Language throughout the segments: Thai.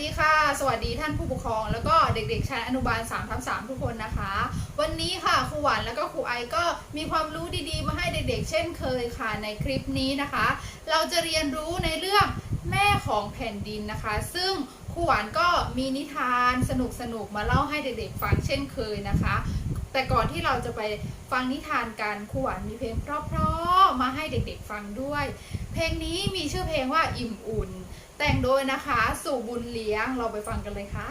ดีค่ะ สวัสดีท่านผู้ปกครอง แล้วก็เด็กๆชั้นอนุบาล3ทับ3ทุกคนนะคะ วันนี้ค่ะครูหวานแล้วก็ครูไอก็มีความรู้ดีๆ มาให้เด็กๆ เช่นเคยค่ะในคลิปนี้นะคะ เราจะเรียนรู้ในเรื่องแม่ของแผ่นดินนะคะ ซึ่งครูหวานก็มีนิทานสนุกๆมาเล่าให้เด็กๆฟังเช่นเคยนะคะ แต่ก่อนที่เราจะไปฟังนิทานกันครูหวานมีเพลงเพราะๆมาให้เด็กๆฟังด้วย เพลงนี้มีชื่อเพลงว่าอิ่มอุ่น แต่งโดยนะคะ สู่บุญเลี้ยงเราไปฟังกันเลยค่ะ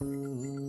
อุ่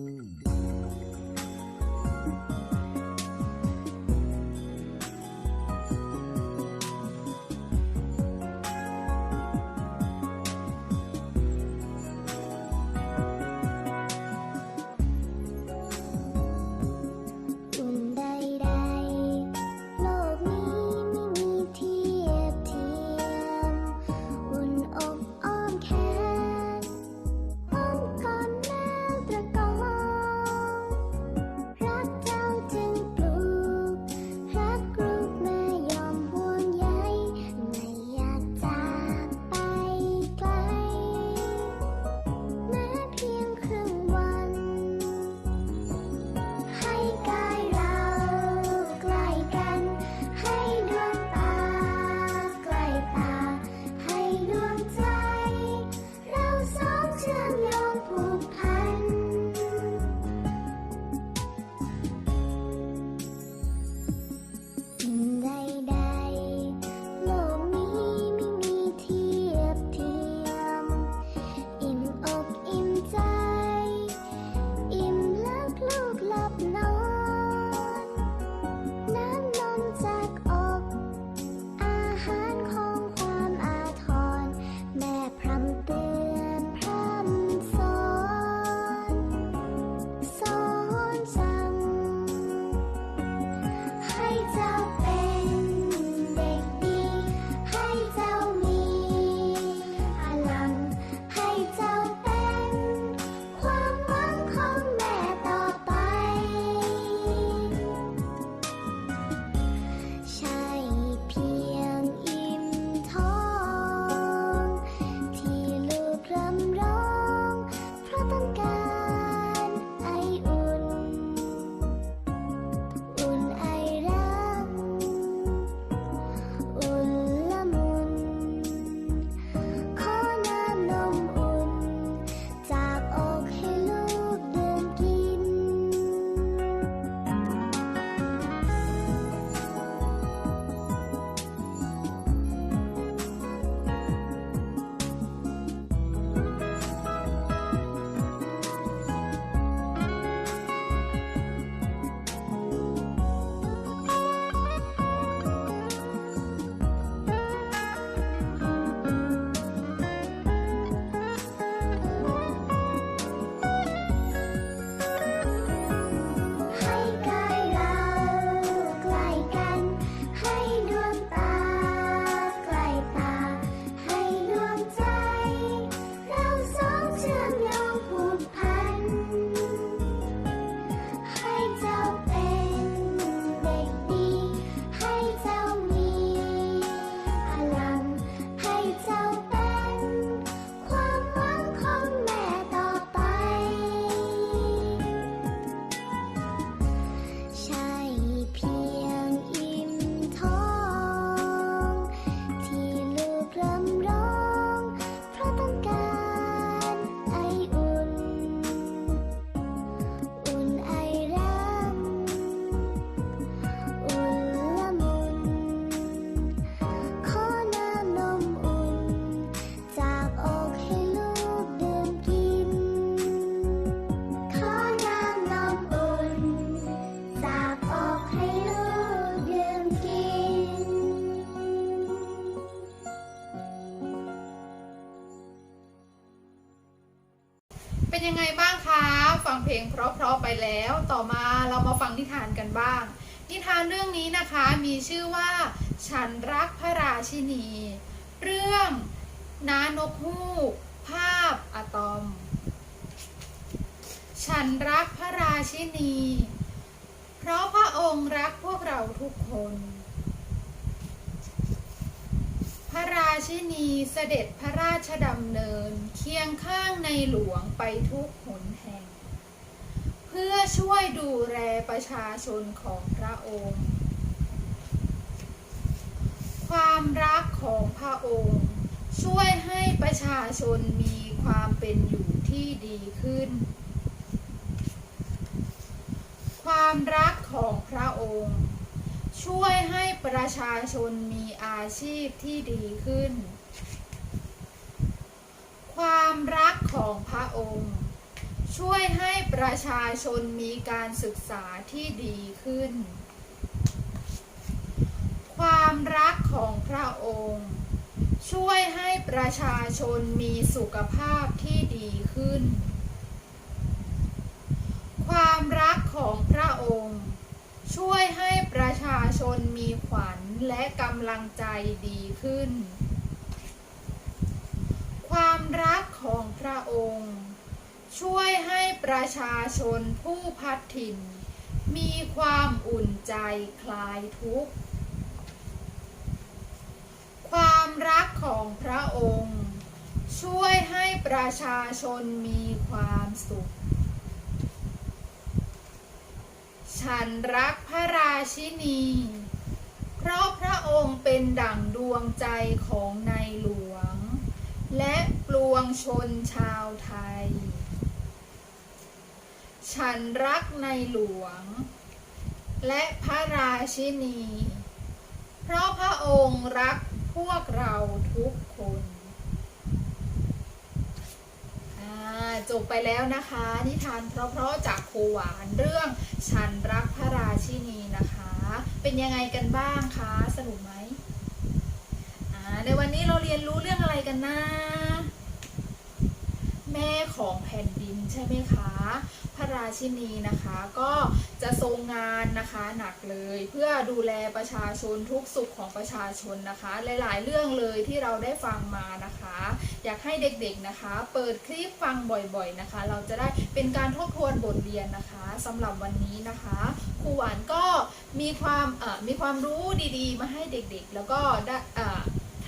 เป็นยังไงบ้างคะฟังเพลงเพราะๆไปแล้ว ต่อมาเรามาฟังนิทานกันบ้าง นิทานเรื่องนี้นะคะมีชื่อว่า ฉันรักพระราชินี เรื่องน้านกฮูกภาพอะตอม ฉันรักพระราชินี เพราะพระองค์รักพวกเราทุกคน ระราชินีเสด็จพระราชดำเนิน เคียงข้างในหลวงไปทุกหนแห่ง เพื่อช่วยดูแลประชาชนของพระองค์ ความรักของพระองค์ ช่วยให้ประชาชนมีความเป็นอยู่ที่ดีขึ้น ความรักของพระองค์ ช่วยให้ประชาชนมีอาชีพที่ดีขึ้น ความรักของพระองค์ ช่วยให้ประชาชนมีการศึกษาที่ดีขึ้น ความรักของพระองค์ ช่วยให้ประชาชนมีสุขภาพที่ดีขึ้น ความรักของพระองค์ ช่วยให้ประชาชนมีขวัญและกำลังใจดีขึ้น ความรักของพระองค์ ช่วยให้ประชาชนผู้พัดถิ่น มีความอุ่นใจคลายทุกข์ ความรักของพระองค์ ช่วยให้ประชาชนมีความสุข ฉันรักพระราชินี เพราะพระองค์เป็นดั่งดวงใจของในหลวง และปลวงชนชาวไทย ฉันรักในหลวง และพระราชินี เพราะพระองค์รักพวกเราทุกคน อ่า จบไปแล้วนะคะ นิทานเพราะๆจากครูหวานเรื่องฉันรักพระราชินีนะคะ เป็นยังไงกันบ้างคะสนุกไหมอ่าในวันนี้เราเรียนรู้เรื่องอะไรกันนะ แม่ของแผ่นดินใช่ไหมคะ พระราชินีนะคะ ก็จะทรงงานนะคะหนักเลยเพื่อดูแลประชาชนทุกสุขของประชาชนนะคะ หลายๆ เรื่องเลยที่เราได้ฟังมานะคะ อยากให้เด็กๆนะคะ เปิดคลิปฟังบ่อยๆนะคะ เราจะได้เป็นการทบทวนบทเรียนนะคะสำหรับวันนี้นะคะครูหวานก็มีความมีความรู้ดีๆ มาให้เด็กๆ แล้วก็ได้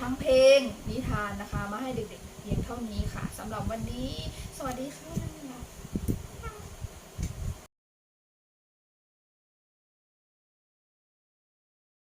ทั้งเพลงนิทานนะคะ มาให้เด็กๆเพียงเท่านี้ค่ะสำหรับวันนี้ สวัสดีค่ะ